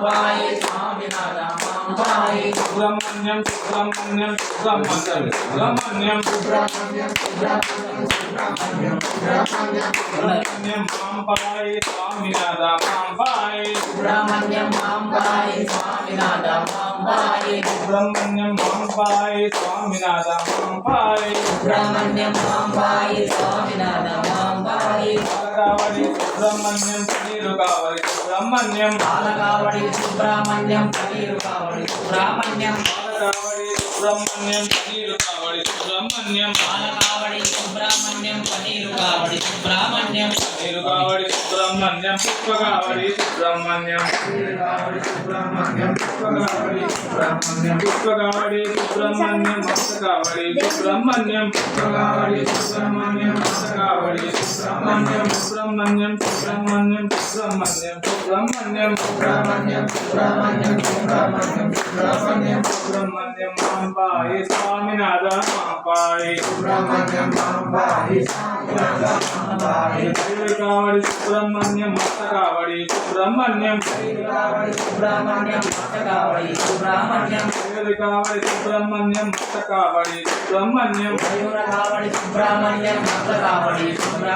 Subramanyam Subramanyam Subramanyam Subramanyam Subramanyam Subramanyam Subramanyam Subramanyam Subramanyam Subramanyam Subramanyam మాంబాయి Subrahmanyam మాంబాయి కావడి Subrahmanyam. Paneer కావడి Subrahmanyam paneer కావడి Subrahmanyam. కావడి Subrahmanyam paneer కావడి Subrahmanyam. బాలకావడి Subrahmanyam paneer కావడి Subrahmanyam. Paneer కావడి Subrahmanyam Pushpa కావడి Subrahmanyam. కావడి Subrahmanyam Pushpa కావడి Subrahmanyam. Pushpa కావడి Subrahmanyam మస్త కావడి సుబ్రహ్మణ్యం. పుష్ప కావడి సుబ్రహ్మణ్యం కావడి సుబ్రహ్మణ్యం సుబ్రహ్మణ్యం సుబ్రహ్మణ్యం సుబ్రహ్మణ్యం సుబ్రహ్మణ్యం సుబ్రహ్మణ్యం సుబ్రహ్మణ్యం సుబ్రహ్మణ్యం సుబ్రహ్మణ్యం మాంబాయి స్వామినాథ మాంబాయి సుబ్రహ్మణ్యం మాంబాయి స్వామినాథ మాంబాయి కావడి సుబ్రహ్మణ్యం మస్త కావడి సుబ్రహ్మణ్యం కావడి సుబ్రహ్మణ్యం కావడి సుబ్రహ్మణ్యం కావడి సుబ్రహ్మణ్యం మస్త కావడి సుబ్రహ్మణ్యం కావడి సుబ్రహ్మణ్యం కావడి సుబ్రహ్మణ్యం